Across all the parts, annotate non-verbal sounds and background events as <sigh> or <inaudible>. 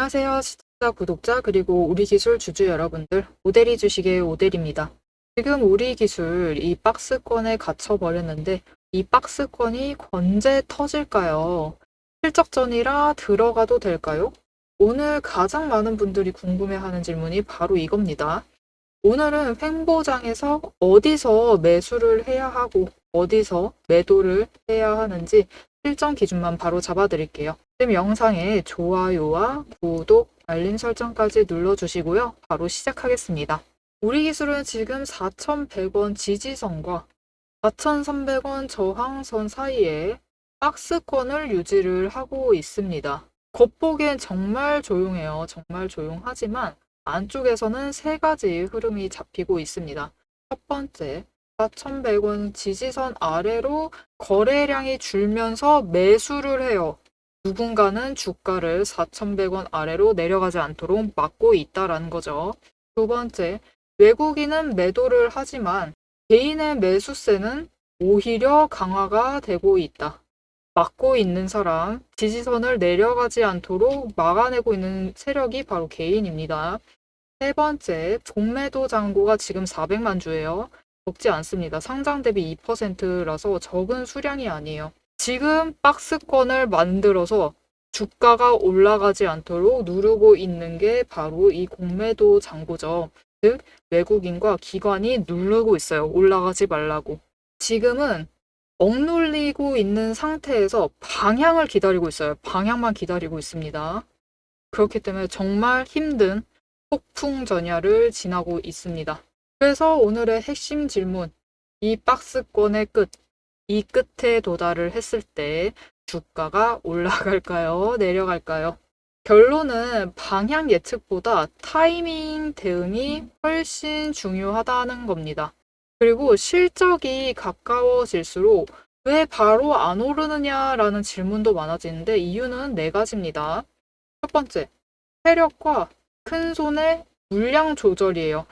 안녕하세요. 시청자, 구독자, 그리고 우리 기술 주주 여러분들. 오대리 주식의 오대리입니다. 지금 우리 기술 이 박스권에 갇혀버렸는데 이 박스권이 언제 터질까요? 실적 전이라 들어가도 될까요? 오늘 가장 많은 분들이 궁금해하는 질문이 바로 이겁니다. 오늘은 횡보장에서 어디서 매수를 해야 하고 어디서 매도를 해야 하는지 실전 기준만 바로 잡아드릴게요. 지금 영상에 좋아요와 구독, 알림 설정까지 눌러주시고요. 바로 시작하겠습니다. 우리 기술은 지금 4,100원 지지선과 4,300원 저항선 사이에 박스권을 유지를 하고 있습니다. 겉보기엔 정말 조용해요. 정말 조용하지만 안쪽에서는 세 가지 흐름이 잡히고 있습니다. 첫 번째, 4,100원 지지선 아래로 거래량이 줄면서 매수를 해요. 누군가는 주가를 4,100원 아래로 내려가지 않도록 막고 있다라는 거죠. 두 번째, 외국인은 매도를 하지만 개인의 매수세는 오히려 강화가 되고 있다. 막고 있는 사람, 지지선을 내려가지 않도록 막아내고 있는 세력이 바로 개인입니다. 세 번째, 본매도 잔고가 지금 400만 주예요. 적지 않습니다. 상장 대비 2%라서 적은 수량이 아니에요. 지금 박스권을 만들어서 주가가 올라가지 않도록 누르고 있는 게 바로 이 공매도 잔고죠. 즉, 외국인과 기관이 누르고 있어요. 올라가지 말라고. 지금은 억눌리고 있는 상태에서 방향을 기다리고 있어요. 방향만 기다리고 있습니다. 그렇기 때문에 정말 힘든 폭풍 전야를 지나고 있습니다. 그래서 오늘의 핵심 질문, 이 박스권의 끝, 이 끝에 도달을 했을 때 주가가 올라갈까요? 내려갈까요? 결론은 방향 예측보다 타이밍 대응이 훨씬 중요하다는 겁니다. 그리고 실적이 가까워질수록 왜 바로 안 오르느냐라는 질문도 많아지는데 이유는 네 가지입니다. 첫 번째, 세력과 큰 손의 물량 조절이에요.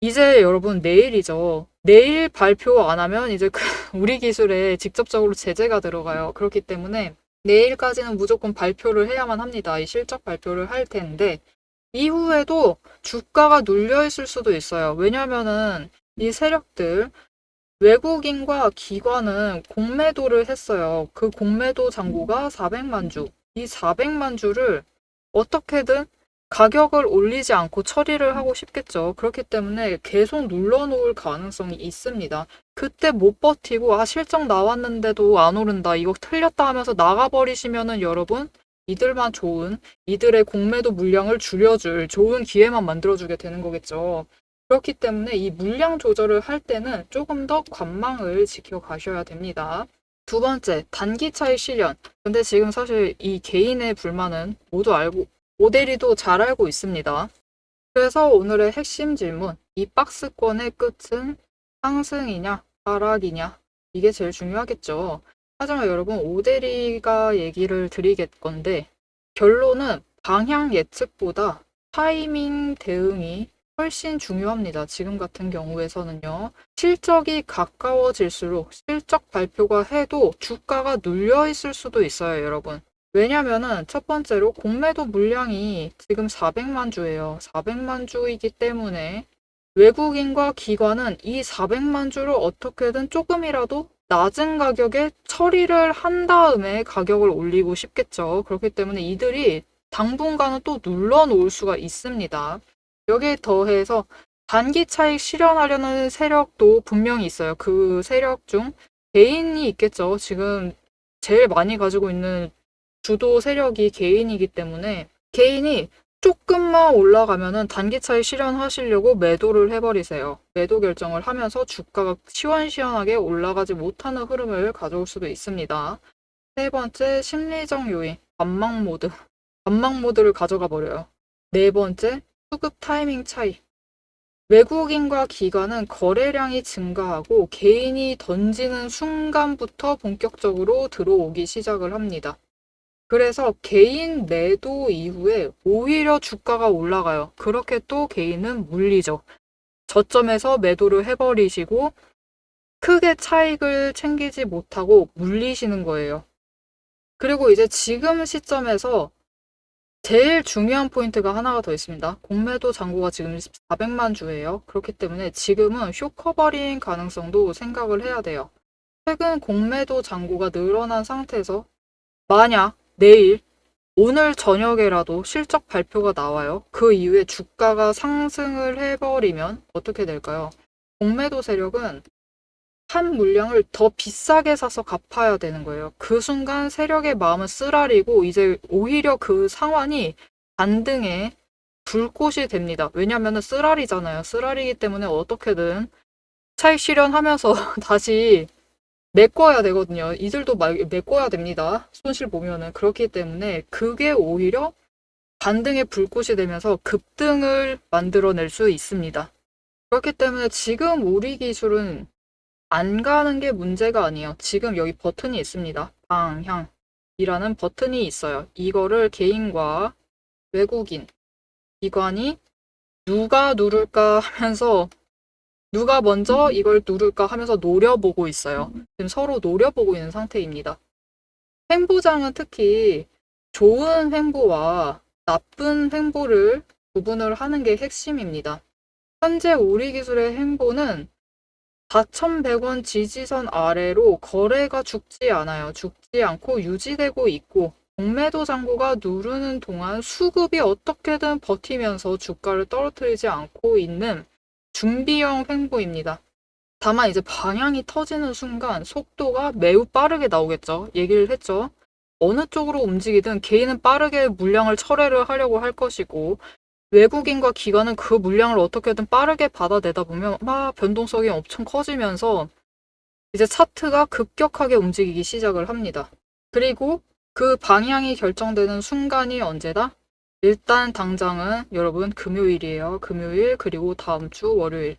이제 여러분 내일이죠. 내일 발표 안 하면 이제 그 <laughs> 우리 기술에 직접적으로 제재가 들어가요. 그렇기 때문에 내일까지는 무조건 발표를 해야만 합니다. 이 실적 발표를 할 텐데 이후에도 주가가 눌려 있을 수도 있어요. 왜냐면은 이 세력들 외국인과 기관은 공매도를 했어요. 그 공매도 잔고가 400만 주. 이 400만 주를 어떻게든 가격을 올리지 않고 처리를 하고 싶겠죠. 그렇기 때문에 계속 눌러놓을 가능성이 있습니다. 그때 못 버티고 아 실적 나왔는데도 안 오른다. 이거 틀렸다 하면서 나가버리시면은 여러분 이들만 좋은 이들의 공매도 물량을 줄여줄 좋은 기회만 만들어주게 되는 거겠죠. 그렇기 때문에 이 물량 조절을 할 때는 조금 더 관망을 지켜가셔야 됩니다. 두 번째, 단기 차익 실현. 근데 지금 사실 이 개인의 불만은 모두 알고 모델이도 잘 알고 있습니다. 그래서 오늘의 핵심 질문, 이 박스권의 끝은 상승이냐, 하락이냐, 이게 제일 중요하겠죠. 하지만 여러분, 오데리가 얘기를 드리겠 건데, 결론은 방향 예측보다 타이밍 대응이 훨씬 중요합니다. 지금 같은 경우에서는요. 실적이 가까워질수록 실적 발표가 해도 주가가 눌려 있을 수도 있어요, 여러분. 왜냐면은 첫 번째로 공매도 물량이 지금 400만 주예요. 400만 주이기 때문에 외국인과 기관은 이 400만 주를 어떻게든 조금이라도 낮은 가격에 처리를 한 다음에 가격을 올리고 싶겠죠. 그렇기 때문에 이들이 당분간은 또 눌러 놓을 수가 있습니다. 여기에 더해서 단기 차익 실현하려는 세력도 분명히 있어요. 그 세력 중 개인이 있겠죠. 지금 제일 많이 가지고 있는 주도 세력이 개인이기 때문에 개인이 조금만 올라가면은 단기 차익 실현하시려고 매도를 해버리세요. 매도 결정을 하면서 주가가 시원시원하게 올라가지 못하는 흐름을 가져올 수도 있습니다. 세 번째, 심리적 요인, 반망 모드. 반망 모드를 가져가 버려요. 네 번째, 수급 타이밍 차이. 외국인과 기관은 거래량이 증가하고 개인이 던지는 순간부터 본격적으로 들어오기 시작을 합니다. 그래서 개인 매도 이후에 오히려 주가가 올라가요. 그렇게 또 개인은 물리죠. 저점에서 매도를 해버리시고 크게 차익을 챙기지 못하고 물리시는 거예요. 그리고 이제 지금 시점에서 제일 중요한 포인트가 하나가 더 있습니다. 공매도 잔고가 지금 400만 주예요. 그렇기 때문에 지금은 쇼커버링 가능성도 생각을 해야 돼요. 최근 공매도 잔고가 늘어난 상태에서 만약 내일 오늘 저녁에라도 실적 발표가 나와요. 그 이후에 주가가 상승을 해버리면 어떻게 될까요? 공매도 세력은 한 물량을 더 비싸게 사서 갚아야 되는 거예요. 그 순간 세력의 마음은 쓰라리고 이제 오히려 그 상환이 반등에 불꽃이 됩니다. 왜냐면은 쓰라리잖아요. 쓰라리기 때문에 어떻게든 차익 실현하면서 <laughs> 다시 메꿔야 되거든요. 이들도 막 메꿔야 됩니다. 손실 보면은 그렇기 때문에 그게 오히려 반등의 불꽃이 되면서 급등을 만들어낼 수 있습니다. 그렇기 때문에 지금 우리 기술은 안 가는 게 문제가 아니에요. 지금 여기 버튼이 있습니다. 방향이라는 버튼이 있어요. 이거를 개인과 외국인, 기관이 누가 누를까 하면서 누가 먼저 이걸 누를까 하면서 노려보고 있어요. 지금 서로 노려보고 있는 상태입니다. 횡보장은 특히 좋은 횡보와 나쁜 횡보를 구분을 하는 게 핵심입니다. 현재 우리 기술의 횡보는 4,100원 지지선 아래로 거래가 죽지 않아요. 죽지 않고 유지되고 있고 공매도 잔고가 누르는 동안 수급이 어떻게든 버티면서 주가를 떨어뜨리지 않고 있는 준비형 횡보입니다. 다만 이제 방향이 터지는 순간 속도가 매우 빠르게 나오겠죠. 얘기를 했죠. 어느 쪽으로 움직이든 개인은 빠르게 물량을 철회를 하려고 할 것이고 외국인과 기관은 그 물량을 어떻게든 빠르게 받아내다 보면 막 변동성이 엄청 커지면서 이제 차트가 급격하게 움직이기 시작을 합니다. 그리고 그 방향이 결정되는 순간이 언제다? 일단 당장은 여러분 금요일이에요. 금요일 그리고 다음 주 월요일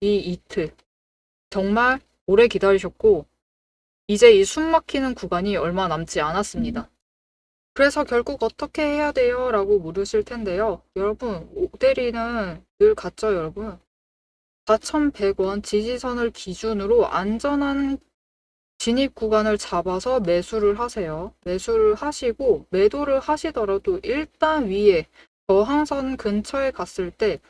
이 이틀 정말 오래 기다리셨고 이제 이 숨 막히는 구간이 얼마 남지 않았습니다. 그래서 결국 어떻게 해야 돼요? 라고 물으실 텐데요. 여러분, 오대리는 늘 같죠, 여러분? 4,100원 지지선을 기준으로 안전한 진입 구간을 잡아서 매수를 하세요. 매수를 하시고 매도를 하시더라도 일단 위에 저항선 근처에 갔을 때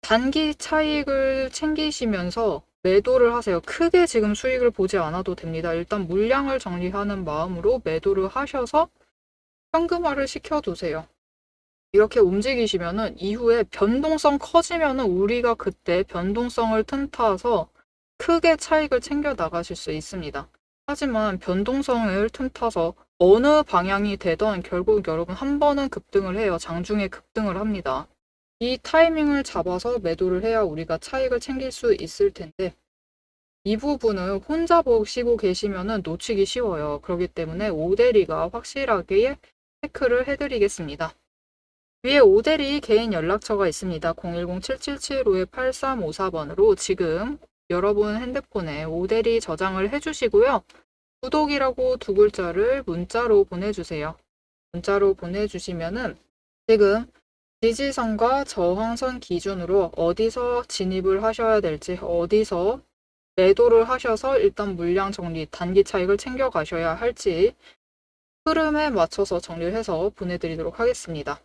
단기 차익을 챙기시면서 매도를 하세요. 크게 지금 수익을 보지 않아도 됩니다. 일단 물량을 정리하는 마음으로 매도를 하셔서 현금화를 시켜두세요. 이렇게 움직이시면은 이후에 변동성 커지면은 우리가 그때 변동성을 틈타서 크게 차익을 챙겨 나가실 수 있습니다. 하지만 변동성을 틈타서 어느 방향이 되던 결국 여러분 한 번은 급등을 해요. 장중에 급등을 합니다. 이 타이밍을 잡아서 매도를 해야 우리가 차익을 챙길 수 있을 텐데 이 부분을 혼자 보시고 계시면은 놓치기 쉬워요. 그렇기 때문에 오대리가 확실하게 체크를 해드리겠습니다. 위에 오대리 개인 연락처가 있습니다. 010-777-8354번으로 지금 여러분 핸드폰에 오대리 저장을 해주시고요. 구독이라고 두 글자를 문자로 보내주세요. 문자로 보내주시면은 지금 지지선과 저항선 기준으로 어디서 진입을 하셔야 될지 어디서 매도를 하셔서 일단 물량 정리, 단기 차익을 챙겨 가셔야 할지 흐름에 맞춰서 정리를 해서 보내드리도록 하겠습니다.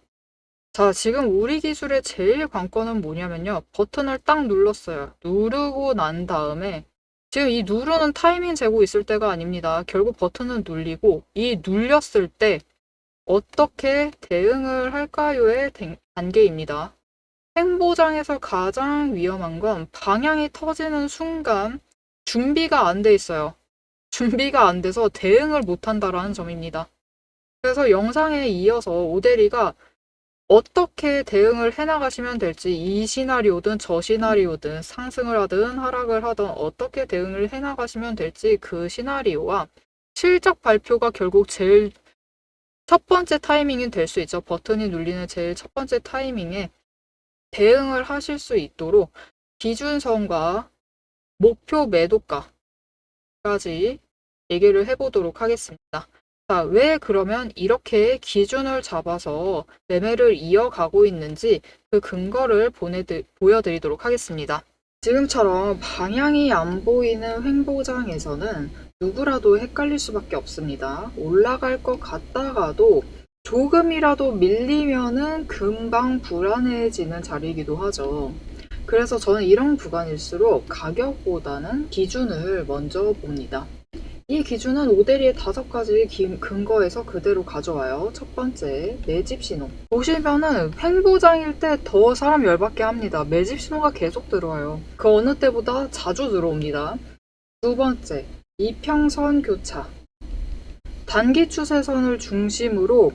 자, 지금 우리 기술의 제일 관건은 뭐냐면요. 버튼을 딱 눌렀어요. 누르고 난 다음에 지금 이 누르는 타이밍 재고 있을 때가 아닙니다. 결국 버튼을 눌리고 이 눌렸을 때 어떻게 대응을 할까요의 단계입니다. 행보장에서 가장 위험한 건 방향이 터지는 순간 준비가 안 돼 있어요. 준비가 안 돼서 대응을 못 한다라는 점입니다. 그래서 영상에 이어서 오대리가 어떻게 대응을 해나가시면 될지 이 시나리오든 저 시나리오든 상승을 하든 하락을 하든 어떻게 대응을 해나가시면 될지 그 시나리오와 실적 발표가 결국 제일 첫 번째 타이밍이 될 수 있죠. 버튼이 눌리는 제일 첫 번째 타이밍에 대응을 하실 수 있도록 기준선과 목표 매도가까지 얘기를 해보도록 하겠습니다. 자, 왜 그러면 이렇게 기준을 잡아서 매매를 이어가고 있는지 그 근거를 보내드, 보여드리도록 하겠습니다. 지금처럼 방향이 안 보이는 횡보장에서는 누구라도 헷갈릴 수밖에 없습니다. 올라갈 것 같다가도 조금이라도 밀리면은 금방 불안해지는 자리이기도 하죠. 그래서 저는 이런 구간일수록 가격보다는 기준을 먼저 봅니다. 이 기준은 오데리의 다섯 가지 기- 근거에서 그대로 가져와요. 첫 번째, 매집 신호. 보시면은 횡보장일 때 더 사람 열받게 합니다. 매집 신호가 계속 들어와요. 그 어느 때보다 자주 들어옵니다. 두 번째, 이평선 교차. 단기 추세선을 중심으로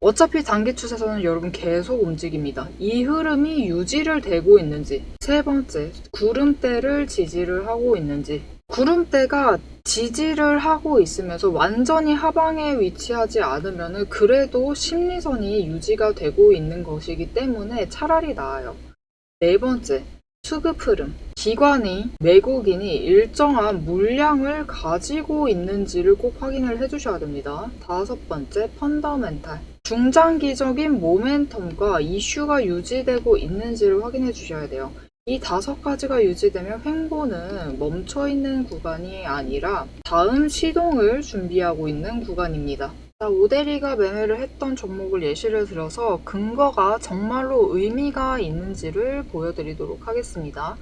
어차피 단기 추세선은 여러분 계속 움직입니다. 이 흐름이 유지를 되고 있는지. 세 번째, 구름대를 지지를 하고 있는지. 구름대가 지지를 하고 있으면서 완전히 하방에 위치하지 않으면 그래도 심리선이 유지가 되고 있는 것이기 때문에 차라리 나아요. 네 번째, 수급 흐름. 기관이, 외국인이 일정한 물량을 가지고 있는지를 꼭 확인을 해주셔야 됩니다. 다섯 번째, 펀더멘탈. 중장기적인 모멘텀과 이슈가 유지되고 있는지를 확인해 주셔야 돼요. 이 다섯 가지가 유지되면 횡보는 멈춰 있는 구간이 아니라 다음 시동을 준비하고 있는 구간입니다. 자, 오데리가 매매를 했던 종목을 예시를 들어서 근거가 정말로 의미가 있는지를 보여드리도록 하겠습니다.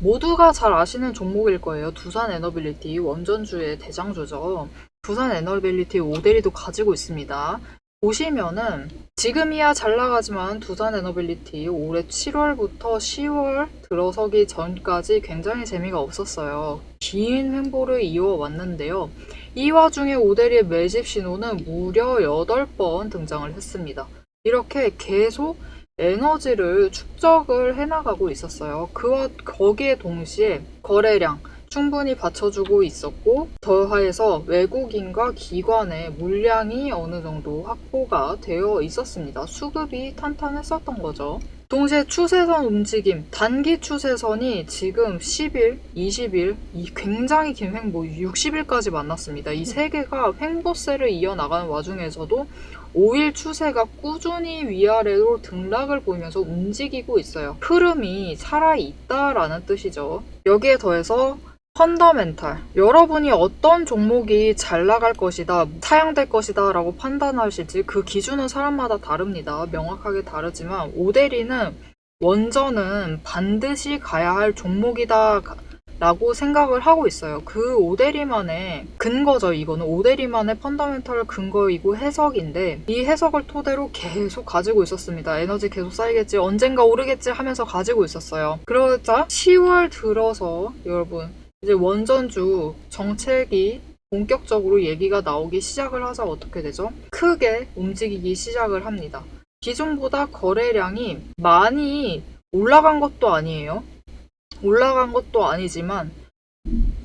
모두가 잘 아시는 종목일 거예요. 두산 에너빌리티 원전주의 대장주죠. 두산 에너빌리티 오데리도 가지고 있습니다. 보시면은 지금이야 잘 나가지만 두산 에너빌리티 올해 7월부터 10월 들어서기 전까지 굉장히 재미가 없었어요. 긴 횡보를 이어왔는데요. 이 와중에 오데리의 매집 신호는 무려 8번 등장을 했습니다. 이렇게 계속 에너지를 축적을 해나가고 있었어요. 그와 거기에 동시에 거래량 충분히 받쳐주고 있었고 더하여서 외국인과 기관의 물량이 어느 정도 확보가 되어 있었습니다. 수급이 탄탄했었던 거죠. 동시에 추세선 움직임, 단기 추세선이 지금 10일, 20일, 이 굉장히 긴 횡보, 60일까지 만났습니다. 이 세 개가 횡보세를 이어나가는 와중에서도 5일 추세가 꾸준히 위아래로 등락을 보이면서 움직이고 있어요. 흐름이 살아있다라는 뜻이죠. 여기에 더해서 펀더멘탈. 여러분이 어떤 종목이 잘 나갈 것이다, 사양될 것이다 라고 판단하실지 그 기준은 사람마다 다릅니다. 명확하게 다르지만 오데리는 원전은 반드시 가야 할 종목이다 라고 생각을 하고 있어요. 그 오데리만의 근거죠. 이거는 오데리만의 펀더멘털 근거이고 해석인데 이 해석을 토대로 계속 가지고 있었습니다. 에너지 계속 쌓이겠지, 언젠가 오르겠지 하면서 가지고 있었어요. 그러자 10월 들어서 여러분 이제 원전주 정책이 본격적으로 얘기가 나오기 시작을 하자 어떻게 되죠? 크게 움직이기 시작을 합니다. 기존보다 거래량이 많이 올라간 것도 아니에요. 올라간 것도 아니지만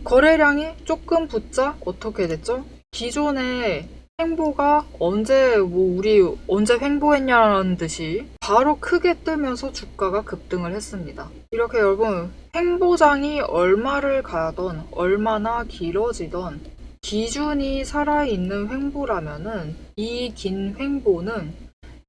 거래량이 조금 붙자 어떻게 됐죠? 기존의 횡보가 언제 뭐 우리 언제 횡보했냐라는 듯이 바로 크게 뜨면서 주가가 급등을 했습니다. 이렇게 여러분 횡보장이 얼마를 가던 얼마나 길어지던 기준이 살아있는 횡보라면은 이 긴 횡보는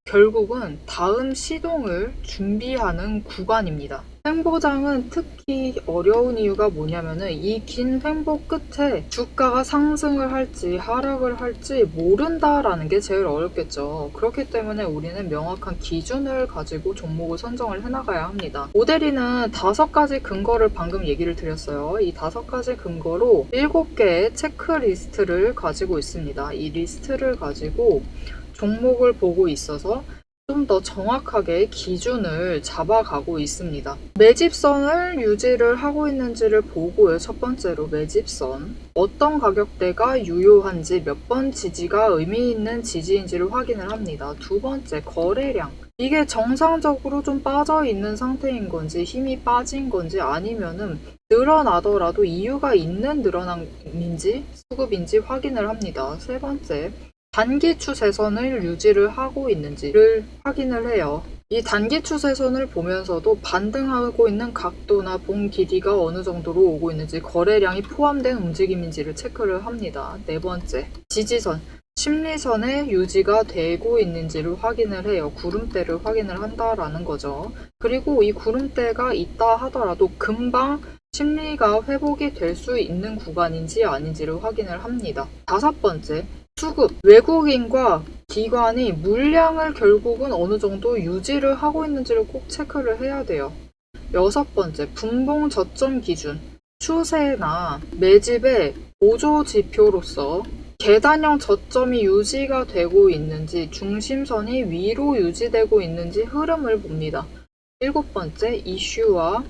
결국은 다음 시동을 준비하는 구간입니다. 횡보장은 특히 어려운 이유가 뭐냐면은 이 긴 횡보 끝에 주가가 상승을 할지 하락을 할지 모른다라는 게 제일 어렵겠죠. 그렇기 때문에 우리는 명확한 기준을 가지고 종목을 선정을 해나가야 합니다. 모델이는 다섯 가지 근거를 방금 얘기를 드렸어요. 이 다섯 가지 근거로 일곱 개의 체크리스트를 가지고 있습니다. 이 리스트를 가지고 종목을 보고 있어서 좀 더 정확하게 기준을 잡아가고 있습니다. 매집선을 유지를 하고 있는지를 보고요. 첫 번째로 매집선. 어떤 가격대가 유효한지 몇 번 지지가 의미 있는 지지인지를 확인을 합니다. 두 번째, 거래량. 이게 정상적으로 좀 빠져 있는 상태인 건지 힘이 빠진 건지 아니면은 늘어나더라도 이유가 있는 늘어남인지 수급인지 확인을 합니다. 세 번째, 단기 추세선을 유지를 하고 있는지를 확인을 해요. 이 단기 추세선을 보면서도 반등하고 있는 각도나 봉 길이가 어느 정도로 오고 있는지 거래량이 포함된 움직임인지를 체크를 합니다. 네 번째, 지지선. 심리선에 유지가 되고 있는지를 확인을 해요. 구름대를 확인을 한다라는 거죠. 그리고 이 구름대가 있다 하더라도 금방 심리가 회복이 될 수 있는 구간인지 아닌지를 확인을 합니다. 다섯 번째, 수급. 외국인과 기관이 물량을 결국은 어느 정도 유지를 하고 있는지를 꼭 체크를 해야 돼요. 여섯 번째, 분봉 저점 기준. 추세나 매집의 보조 지표로서 계단형 저점이 유지가 되고 있는지, 중심선이 위로 유지되고 있는지 흐름을 봅니다. 일곱 번째, 이슈와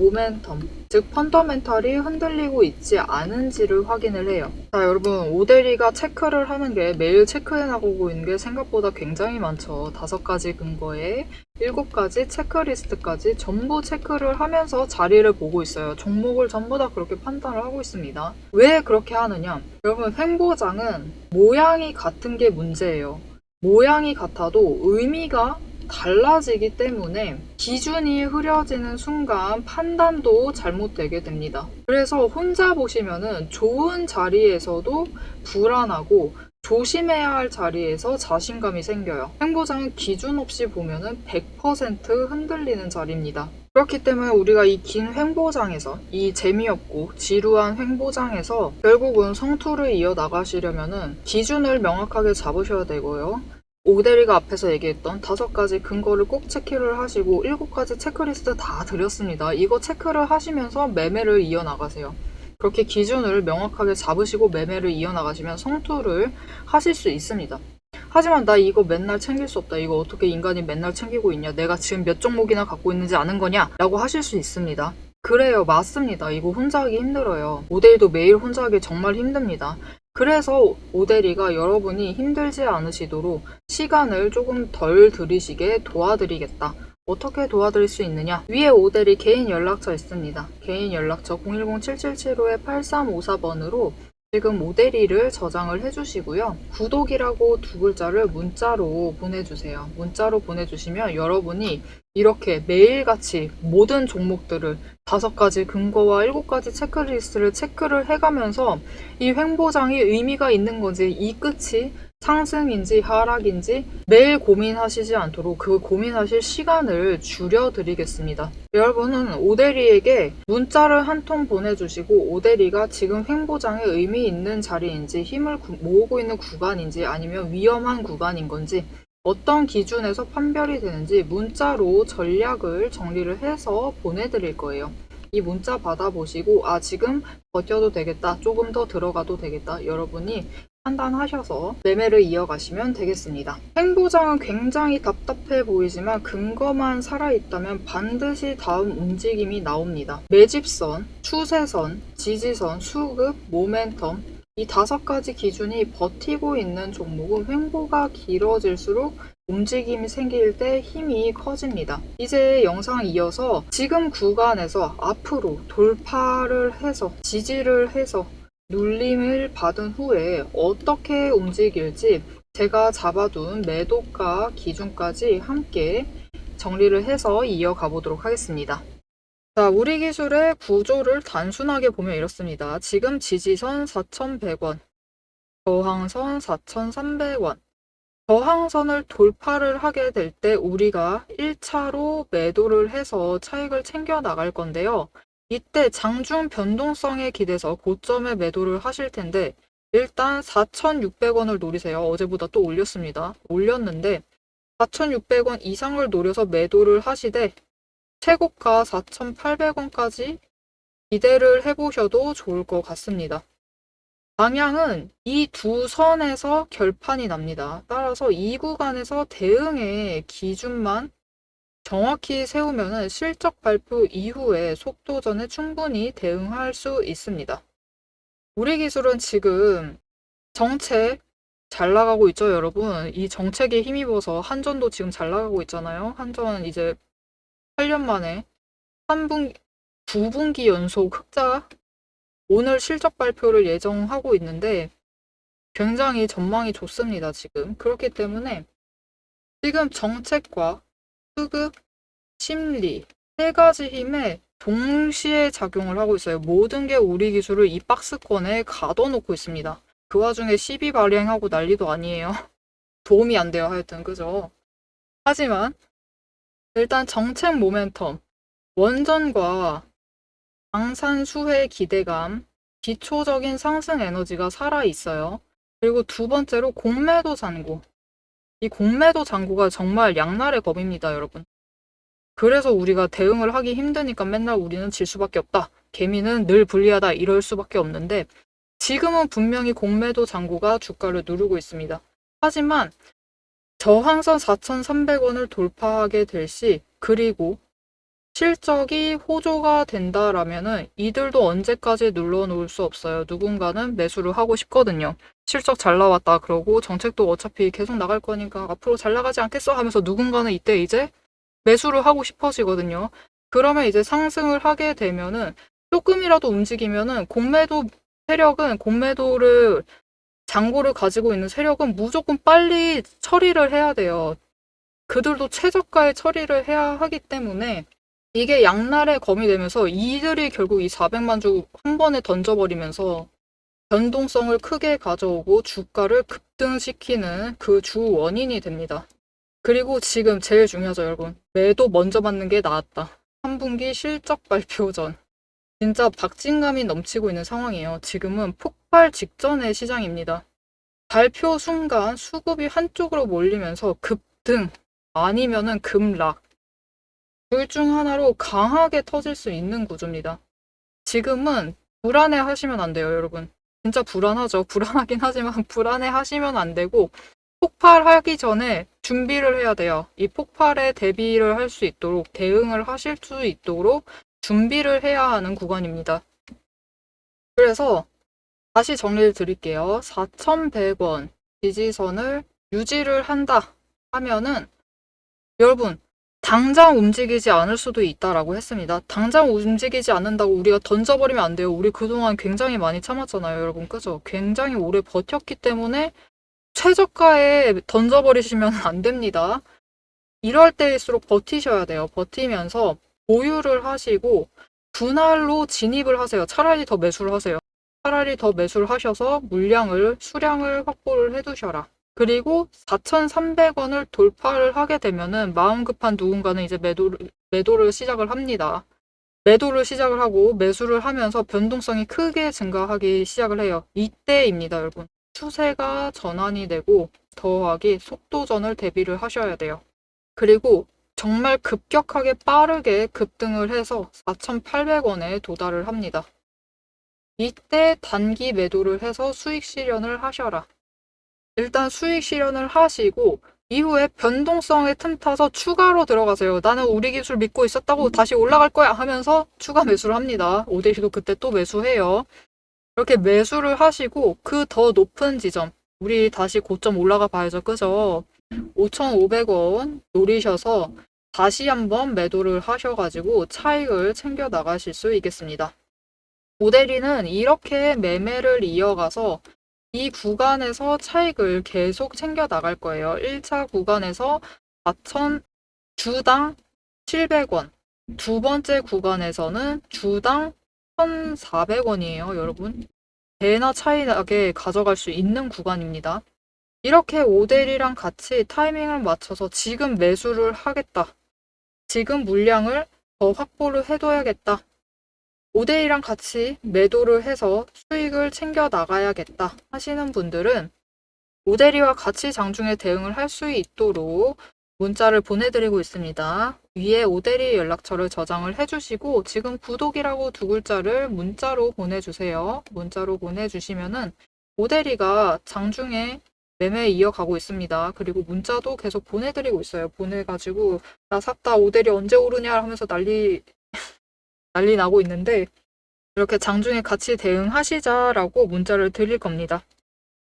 모멘텀, 즉 펀더멘탈이 흔들리고 있지 않은지를 확인을 해요. 자, 여러분 오데리가 체크를 하는 게 매일 체크해 나가고 있는 게 생각보다 굉장히 많죠. 다섯 가지 근거에 일곱 가지 체크리스트까지 전부 체크를 하면서 자리를 보고 있어요. 종목을 전부 다 그렇게 판단을 하고 있습니다. 왜 그렇게 하느냐? 여러분 횡보장은 모양이 같은 게 문제예요. 모양이 같아도 의미가 달라지기 때문에 기준이 흐려지는 순간 판단도 잘못되게 됩니다. 그래서 혼자 보시면은 좋은 자리에서도 불안하고 조심해야 할 자리에서 자신감이 생겨요. 행보장은 기준 없이 보면은 100% 흔들리는 자리입니다. 그렇기 때문에 우리가 이 긴 횡보장에서 이 재미없고 지루한 횡보장에서 결국은 성투를 이어 나가시려면은 기준을 명확하게 잡으셔야 되고요. 오데리가 앞에서 얘기했던 다섯 가지 근거를 꼭 체크를 하시고 일곱 가지 체크리스트 다 드렸습니다. 이거 체크를 하시면서 매매를 이어나가세요. 그렇게 기준을 명확하게 잡으시고 매매를 이어나가시면 성투를 하실 수 있습니다. 하지만 나 이거 맨날 챙길 수 없다. 이거 어떻게 인간이 맨날 챙기고 있냐. 내가 지금 몇 종목이나 갖고 있는지 아는 거냐? 라고 하실 수 있습니다. 그래요. 맞습니다. 이거 혼자 하기 힘들어요. 모델도 매일 혼자 하기 정말 힘듭니다. 그래서 오데리가 여러분이 힘들지 않으시도록 시간을 조금 덜 들이시게 도와드리겠다. 어떻게 도와드릴 수 있느냐? 위에 오데리 개인 연락처 있습니다. 개인 연락처 010-7775-8354번으로 지금 오데리를 저장을 해주시고요. 구독이라고 두 글자를 문자로 보내주세요. 문자로 보내주시면 여러분이 이렇게 매일같이 모든 종목들을 다섯 가지 근거와 일곱 가지 체크리스트를 체크를 해가면서 이 횡보장이 의미가 있는 건지 이 끝이 상승인지 하락인지 매일 고민하시지 않도록 그 고민하실 시간을 줄여드리겠습니다. 여러분은 오데리에게 문자를 한 통 보내주시고 오데리가 지금 횡보장에 의미 있는 자리인지 힘을 구- 모으고 있는 구간인지 아니면 위험한 구간인 건지 어떤 기준에서 판별이 되는지 문자로 전략을 정리를 해서 보내드릴 거예요. 이 문자 받아보시고 아 지금 버텨도 되겠다 조금 더 들어가도 되겠다 여러분이 판단하셔서 매매를 이어가시면 되겠습니다. 행보장은 굉장히 답답해 보이지만 근거만 살아있다면 반드시 다음 움직임이 나옵니다. 매집선, 추세선, 지지선, 수급, 모멘텀 이 다섯 가지 기준이 버티고 있는 종목은 횡보가 길어질수록 움직임이 생길 때 힘이 커집니다. 이제 영상 이어서 지금 구간에서 앞으로 돌파를 해서 지지를 해서 눌림을 받은 후에 어떻게 움직일지 제가 잡아둔 매도가 기준까지 함께 정리를 해서 이어가 보도록 하겠습니다. 자, 우리 기술의 구조를 단순하게 보면 이렇습니다. 지금 지지선 4,100원, 저항선 4,300원. 저항선을 돌파를 하게 될 때 우리가 1차로 매도를 해서 차익을 챙겨 나갈 건데요. 이때 장중 변동성에 기대서 고점에 매도를 하실 텐데 일단 4,600원을 노리세요. 어제보다 또 올렸습니다. 올렸는데 4,600원 이상을 노려서 매도를 하시되 최고가 4,800원까지 기대를 해보셔도 좋을 것 같습니다. 방향은 이 두 선에서 결판이 납니다. 따라서 이 구간에서 대응의 기준만 정확히 세우면 실적 발표 이후에 속도전에 충분히 대응할 수 있습니다. 우리 기술은 지금 정책 잘 나가고 있죠, 여러분. 이 정책에 힘입어서 한전도 지금 잘 나가고 있잖아요. 한전 이제 8년 만에 3분 9분기 연속 흑자 오늘 실적 발표를 예정하고 있는데 굉장히 전망이 좋습니다, 지금. 그렇기 때문에 지금 정책과 수급, 심리 세 가지 힘에 동시에 작용을 하고 있어요. 모든 게 우리 기술을 이 박스권에 가둬놓고 있습니다. 그 와중에 시비 발행하고 난리도 아니에요. <laughs> 도움이 안 돼요, 하여튼. 그죠? 하지만 일단 정책 모멘텀, 원전과 방산 수혜 기대감, 기초적인 상승 에너지가 살아 있어요. 그리고 두 번째로 공매도 잔고. 이 공매도 잔고가 정말 양날의 검입니다, 여러분. 그래서 우리가 대응을 하기 힘드니까 맨날 우리는 질 수밖에 없다. 개미는 늘 불리하다. 이럴 수밖에 없는데 지금은 분명히 공매도 잔고가 주가를 누르고 있습니다. 하지만 저항선 4,300원을 돌파하게 될 시, 그리고 실적이 호조가 된다라면은 이들도 언제까지 눌러 놓을 수 없어요. 누군가는 매수를 하고 싶거든요. 실적 잘 나왔다 그러고 정책도 어차피 계속 나갈 거니까 앞으로 잘 나가지 않겠어 하면서 누군가는 이때 이제 매수를 하고 싶어지거든요. 그러면 이제 상승을 하게 되면은 조금이라도 움직이면은 공매도 세력은 공매도를 잔고를 가지고 있는 세력은 무조건 빨리 처리를 해야 돼요. 그들도 최저가에 처리를 해야 하기 때문에 이게 양날의 검이 되면서 이들이 결국 이 400만 주 한 번에 던져버리면서 변동성을 크게 가져오고 주가를 급등시키는 그 주 원인이 됩니다. 그리고 지금 제일 중요하죠, 여러분. 매도 먼저 받는 게 나았다. 3분기 실적 발표 전. 진짜 박진감이 넘치고 있는 상황이에요. 지금은 폭발 직전의 시장입니다. 발표 순간 수급이 한쪽으로 몰리면서 급등 아니면은 급락. 둘 중 하나로 강하게 터질 수 있는 구조입니다. 지금은 불안해 하시면 안 돼요, 여러분. 진짜 불안하죠. <laughs> 불안하긴 하지만 불안해 하시면 안 되고 폭발하기 전에 준비를 해야 돼요. 이 폭발에 대비를 할 수 있도록 대응을 하실 수 있도록 준비를 해야 하는 구간입니다. 그래서 다시 정리를 드릴게요. 4,100원 지지선을 유지를 한다 하면은 여러분 당장 움직이지 않을 수도 있다라고 했습니다. 당장 움직이지 않는다고 우리가 던져버리면 안 돼요. 우리 그동안 굉장히 많이 참았잖아요, 여러분. 그죠? 굉장히 오래 버텼기 때문에 최저가에 던져버리시면 <laughs> 안 됩니다. 이럴 때일수록 버티셔야 돼요. 버티면서 보유를 하시고 분할로 진입을 하세요. 차라리 더 매수를 하세요. 차라리 더 매수를 하셔서 물량을, 수량을 확보를 해두셔라. 그리고 4,300원을 돌파를 하게 되면은 마음 급한 누군가는 이제 매도를, 매도를 시작을 합니다. 매도를 시작을 하고 매수를 하면서 변동성이 크게 증가하기 시작을 해요. 이때입니다, 여러분. 추세가 전환이 되고 더하기 속도전을 대비를 하셔야 돼요. 그리고 정말 급격하게 빠르게 급등을 해서 4,800원에 도달을 합니다. 이때 단기 매도를 해서 수익 실현을 하셔라. 일단 수익 실현을 하시고 이후에 변동성의 틈 타서 추가로 들어가세요. 나는 우리 기술 믿고 있었다고 다시 올라갈 거야 하면서 추가 매수를 합니다. 오데이도 그때 또 매수해요. 이렇게 매수를 하시고 그 더 높은 지점 우리 다시 고점 올라가 봐야죠. 그죠? 5,500원 노리셔서 다시 한번 매도를 하셔가지고 차익을 챙겨 나가실 수 있겠습니다. 모델이는 이렇게 매매를 이어가서 이 구간에서 차익을 계속 챙겨 나갈 거예요. 1차 구간에서 4천 주당 700원. 두 번째 구간에서는 주당 1,400원이에요, 여러분. 배나 차이 나게 가져갈 수 있는 구간입니다. 이렇게 오델이랑 같이 타이밍을 맞춰서 지금 매수를 하겠다. 지금 물량을 더 확보를 해둬야겠다. 오데이랑 같이 매도를 해서 수익을 챙겨 나가야겠다 하시는 분들은 오데리와 같이 장중에 대응을 할 수 있도록 문자를 보내드리고 있습니다. 위에 오데리 연락처를 저장을 해주시고 지금 구독이라고 두 글자를 문자로 보내주세요. 문자로 보내주시면은 오데리가 장중에 매매 이어가고 있습니다. 그리고 문자도 계속 보내드리고 있어요. 보내가지고 나 샀다 오데리 언제 오르냐 하면서 난리 난리 나고 있는데 이렇게 장중에 같이 대응하시자라고 문자를 드릴 겁니다.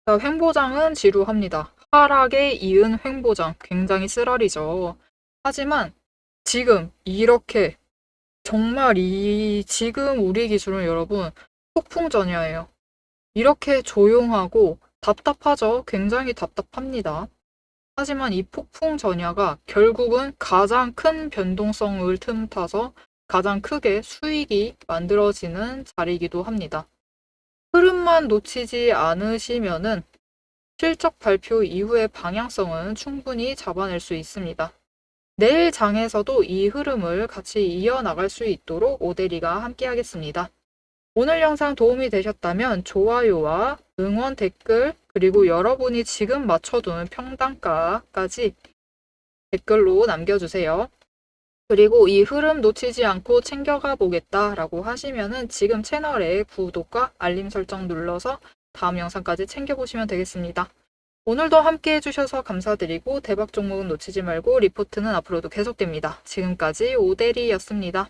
자, 횡보장은 지루합니다. 하락에 이은 횡보장 굉장히 쓰라리죠. 하지만 지금 이렇게 정말 이 지금 우리 기술은 여러분 폭풍 전야예요. 이렇게 조용하고 답답하죠. 굉장히 답답합니다. 하지만 이 폭풍 전야가 결국은 가장 큰 변동성을 틈타서 가장 크게 수익이 만들어지는 자리이기도 합니다. 흐름만 놓치지 않으시면은 실적 발표 이후의 방향성은 충분히 잡아낼 수 있습니다. 내일 장에서도 이 흐름을 같이 이어나갈 수 있도록 오데리가 함께하겠습니다. 오늘 영상 도움이 되셨다면 좋아요와 응원 댓글 그리고 여러분이 지금 맞춰둔 평단가까지 댓글로 남겨주세요. 그리고 이 흐름 놓치지 않고 챙겨가 보겠다라고 하시면은 지금 채널에 구독과 알림 설정 눌러서 다음 영상까지 챙겨보시면 되겠습니다. 오늘도 함께 해주셔서 감사드리고 대박 종목은 놓치지 말고 리포트는 앞으로도 계속됩니다. 지금까지 오대리였습니다.